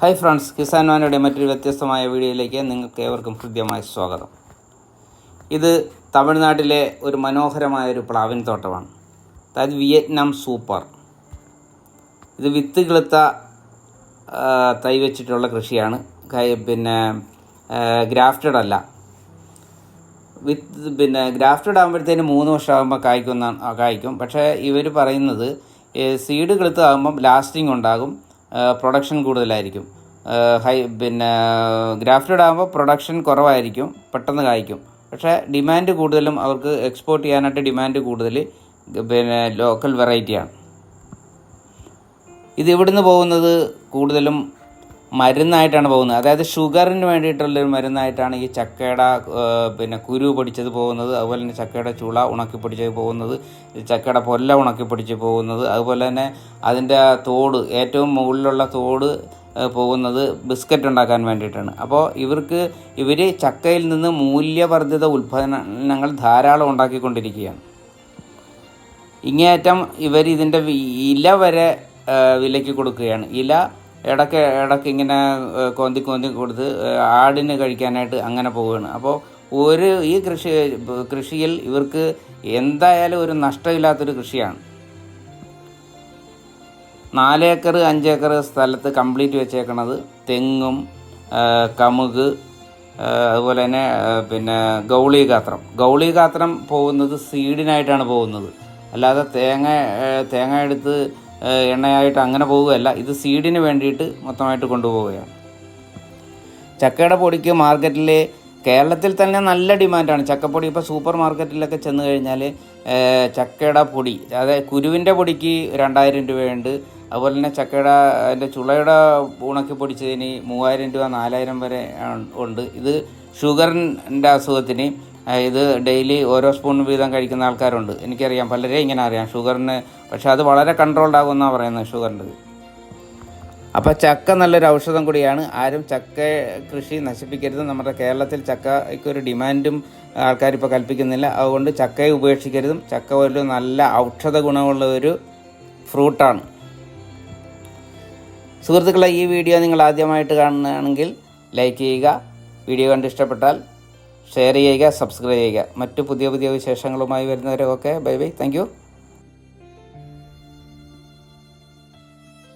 Hi friends Kisan വാനയുടെ മറ്റൊരു വ്യത്യസ്തമായ വീഡിയോയിലേക്ക് നിങ്ങൾക്ക് ഏവർക്കും ഹൃദ്യമായ സ്വാഗതം. ഇത് തമിഴ്നാട്ടിലെ ഒരു മനോഹരമായ ഒരു പ്ലാവിൻ തോട്ടമാണ് അതായത് വിയറ്റ്നാം സൂപ്പർ. ഇത് വിത്ത് കിളുത്ത തൈ വെച്ചിട്ടുള്ള കൃഷിയാണ്. പിന്നെ ഗ്രാഫ്റ്റഡ് അല്ല. വിത്ത് പിന്നെ ഗ്രാഫ്റ്റഡ് ആകുമ്പോഴത്തേന് മൂന്ന് വർഷമാകുമ്പോൾ കായ്ക്കുന്ന കായ്ക്കും. പക്ഷേ ഇവർ പറയുന്നത് സീഡ് കിളുത്താകുമ്പം ലാസ്റ്റിംഗ് ഉണ്ടാകും. പ്രൊഡക്ഷൻ കൂടുതലായിരിക്കും. ഹൈ പിന്നെ ഗ്രാഫ്റ്റഡ് ആകുമ്പോൾ പ്രൊഡക്ഷൻ കുറവായിരിക്കും പെട്ടെന്ന് കായ്ക്കും. പക്ഷേ ഡിമാൻഡ് കൂടുതലും അവർക്ക് എക്സ്പോർട്ട് ചെയ്യാനായിട്ട് ഡിമാൻഡ് കൂടുതൽ പിന്നെ ലോക്കൽ വെറൈറ്റിയാണ് ഇത് ഇവിടുന്ന് പോകുന്നത് കൂടുതലും മരുന്നായിട്ടാണ് പോകുന്നത്. അതായത് ഷുഗറിന് വേണ്ടിയിട്ടുള്ളൊരു മരുന്നായിട്ടാണ് ഈ ചക്കയുടെ പിന്നെ കുരു പൊടിച്ചത് പോകുന്നത്. അതുപോലെ തന്നെ ചക്കയുടെ ചുള ഉണക്കി പൊടിച്ചത് പോകുന്നത്. ചക്കയുടെ പൊല്ല ഉണക്കി പൊടിച്ച് പോകുന്നത്. അതുപോലെ തന്നെ അതിന്റെ തോട് ഏറ്റവും മുകളിലുള്ള തോട് പോകുന്നത് ബിസ്ക്കറ്റ് ഉണ്ടാക്കാൻ വേണ്ടിയിട്ടാണ്. അപ്പോൾ ഇവർക്ക് ഇവർ ചക്കയിൽ നിന്ന് മൂല്യവർദ്ധിത ഉൽപ്പന്നങ്ങൾ ധാരാളം ഉണ്ടാക്കിക്കൊണ്ടിരിക്കുകയാണ്. ഇങ്ങേയറ്റം ഇവർ ഇതിന്റെ ഇല വരെ വിലയ്ക്ക് കൊടുക്കുകയാണ്. ഇല ഇടയ്ക്ക് ഇടയ്ക്ക് ഇങ്ങനെ കോന്തി കോന്തി കൊടുത്ത് ആടിന് കഴിക്കാനായിട്ട് അങ്ങനെ പോവുകയാണ്. അപ്പോൾ ഒരു ഈ കൃഷി കൃഷിയിൽ ഇവർക്ക് എന്തായാലും ഒരു നഷ്ടമില്ലാത്തൊരു കൃഷിയാണ്. നാലേക്കർ അഞ്ചേക്കർ സ്ഥലത്ത് കംപ്ലീറ്റ് വെച്ചേക്കണത് തെങ്ങും കമുക് അതുപോലെ തന്നെ പിന്നെ ഗൗളീഗാത്രം ഗൗളീഗാത്രം പോകുന്നത് സീഡിനായിട്ടാണ് പോകുന്നത്. അല്ലാതെ തേങ്ങ തേങ്ങ എടുത്ത് എണ്ണയായിട്ട് അങ്ങനെ പോവുകയല്ല. ഇത് സീഡിന് വേണ്ടിയിട്ട് മൊത്തമായിട്ട് കൊണ്ടുപോവുകയാണ്. ചക്കയുടെ പൊടിക്ക് മാർക്കറ്റിൽ കേരളത്തിൽ തന്നെ നല്ല ഡിമാൻഡാണ്. ചക്കപ്പൊടി ഇപ്പോൾ സൂപ്പർ മാർക്കറ്റിലൊക്കെ ചെന്ന് കഴിഞ്ഞാൽ ചക്കയുടെ പൊടി അതായത് കുരുവിന്റെ പൊടിക്ക് രണ്ടായിരം രൂപയുണ്ട്. അതുപോലെ തന്നെ ചക്കയുടെ അതിന്റെ ചുളയുടെ ഉണക്കി പൊടിച്ചതിന് മൂവായിരം രൂപ നാലായിരം വരെ ഉണ്ട്. ഇത് ഷുഗറിന്റെ അസുഖത്തിന് ഇത് ഡെയിലി ഓരോ സ്പൂൺ വീതം കഴിക്കുന്ന ആൾക്കാരുണ്ട്. എനിക്കറിയാം പലരെയും ഇങ്ങനെ അറിയാം. ഷുഗറിന് പക്ഷേ അത് വളരെ കൺട്രോൾഡ് ആകുമെന്നാണ് പറയുന്നത് ഷുഗറിന്റെ അപ്പോൾ ചക്ക നല്ലൊരു ഔഷധം കൂടിയാണ്. ആരും ചക്ക കൃഷി നശിപ്പിക്കരുത്. നമ്മുടെ കേരളത്തിൽ ചക്കയ്ക്ക് ഒരു ഡിമാൻഡും ആൾക്കാർ ഇപ്പോൾ കൽപ്പിക്കുന്നില്ല. അതുകൊണ്ട് ചക്കയെ ഉപേക്ഷിക്കരുതും. ചക്ക ഒരു നല്ല ഔഷധ ഗുണമുള്ള ഒരു ഫ്രൂട്ടാണ്. സുഹൃത്തുക്കളെ ഈ വീഡിയോ നിങ്ങൾ ആദ്യമായിട്ട് കാണുകയാണെങ്കിൽ ലൈക്ക് ചെയ്യുക. വീഡിയോ കണ്ട് ഇഷ്ടപ്പെട്ടാൽ ഷെയർ ചെയ്യുക സബ്സ്ക്രൈബ് ചെയ്യുക. മറ്റു പുതിയ പുതിയ വിശേഷങ്ങളുമായി വരുന്നവരൊക്കെ ബൈ ബൈ. താങ്ക്